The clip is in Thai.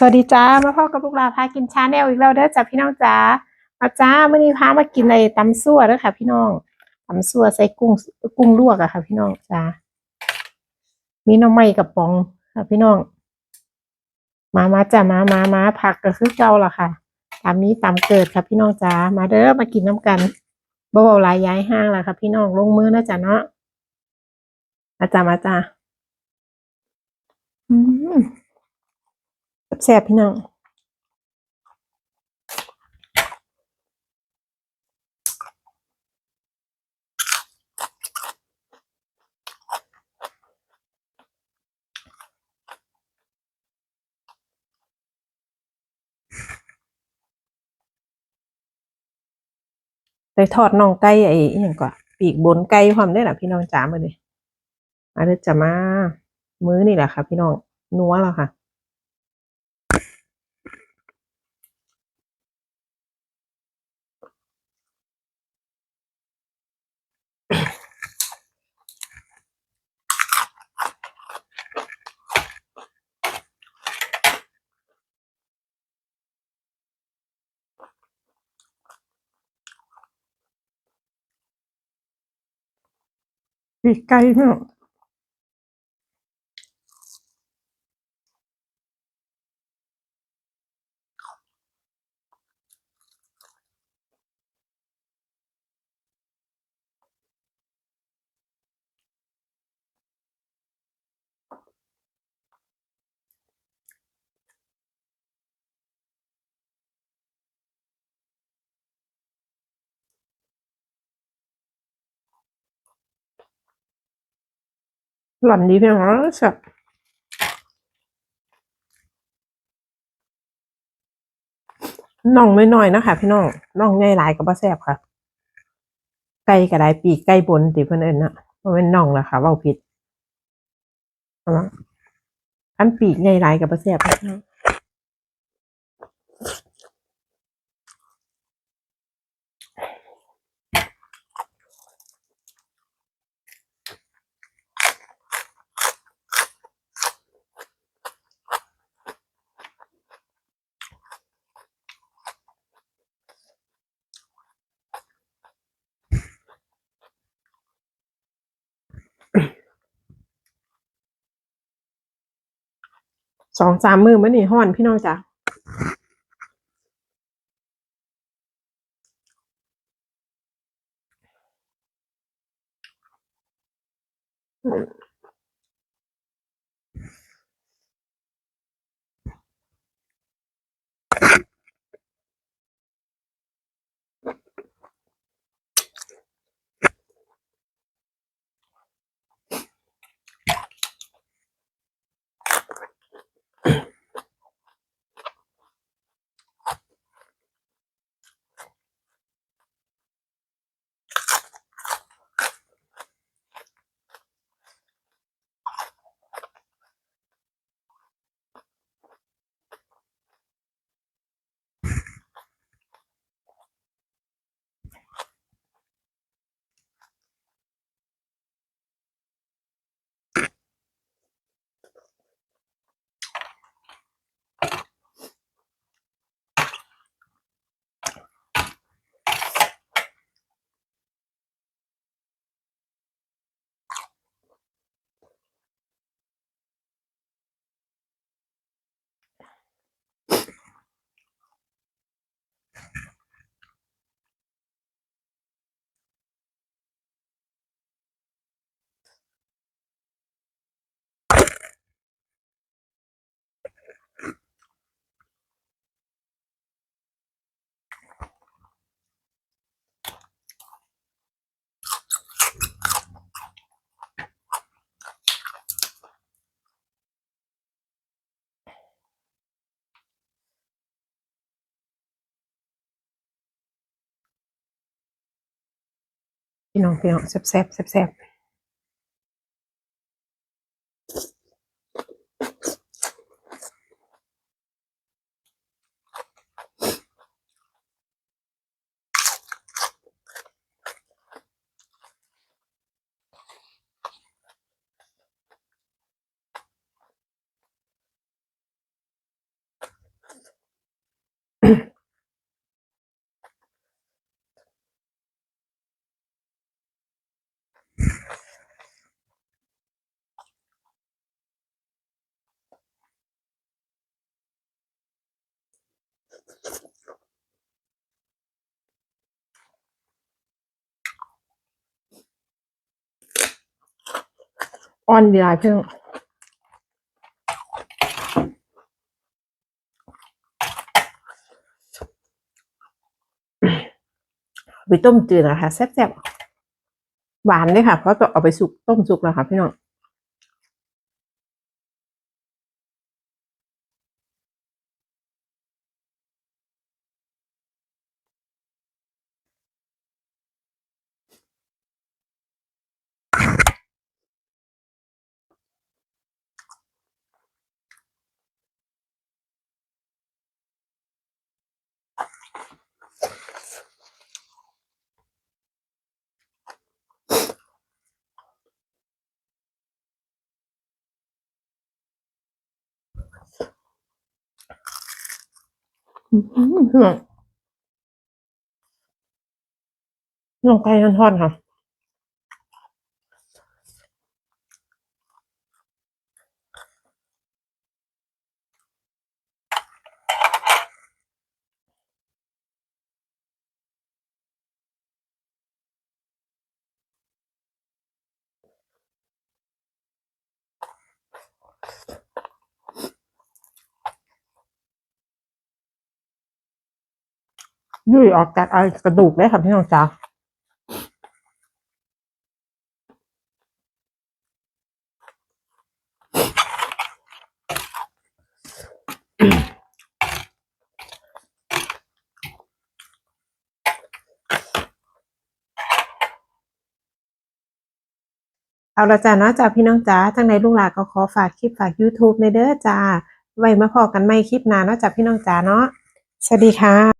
สวัสดีจ้ามาพ่อกับลูกหลาพากินชาแนลอีกแล้วเด้อจ้าพี่น้องจ้ามาจ้าเมื่อนี้พามากินในตำซั่วเด้อค่ะ พี่น้องตำซั่วใส่กุ้งกุ้งลวกอะค่ะ พี่น้องจ้ามีน้ำไม้กับปองค่ะ พี่น้อง มามาจ้ามามามาผักก็คือเก่าละค่ะตามนี้ตามเกิดค่ะ พี่น้องจ้ามาเด้อมากินน้ำกันบ่เบาหลายย้ายห้างละค่ะ พี่น้องลงมือนะจ้าเนาะมาจ้ามาจ้าอืม แซ่บพี่น้องไปทอดน่องไก่ไอ้อย่างก็ปีกบนไก่ความได้หละพี่น้องจ๋ามาเลยมาเด้อจะมา มื้อนี่แหละค่ะ พี่น้องนัวแล้วค่ะ ปีก หล่อนดีพี่น้องแล้วสับน่องน้อยๆนะคะพี่น้องน่องใหญ่หลายกับ่แซบค่ะ ไก่กระไดปีกไก่บนติเพื่อนเอิ้นน่ะบ่แม่นน่องละค่ะเว้าผิดเอาละอันปีกใหญ่หลายกับ่แซบค่ะ สองสามมือมื้อนี้ฮ้อนพี่น้องจ้ะ พี่น้องพี่น้องแซ่บแซ่บแซ่บ อ่อนดีหลายเพิ่งไปต้มจืดนะคะแซ่บๆหวานเลยค่ะ เพราะต้องเอาไปสุกต้มสุกแล้วค่ะพี่น้อง อืมพี่น้องน้องไก่ทอดค่ะ ยุ่ยออกจากไอกระดูกเลยค่ะพี่น้องจ๋าเอาละจ้าเนาะจ้าพี่น้องจ้าทั้งในลูกหลานก็ขอฝากคลิปฝาก YouTube ในเด้อจ้า ไว้มาพอกันใหม่คลิปหน้าเนาะจ้าพี่น้องจ้าเนาะ สวัสดีค่ะ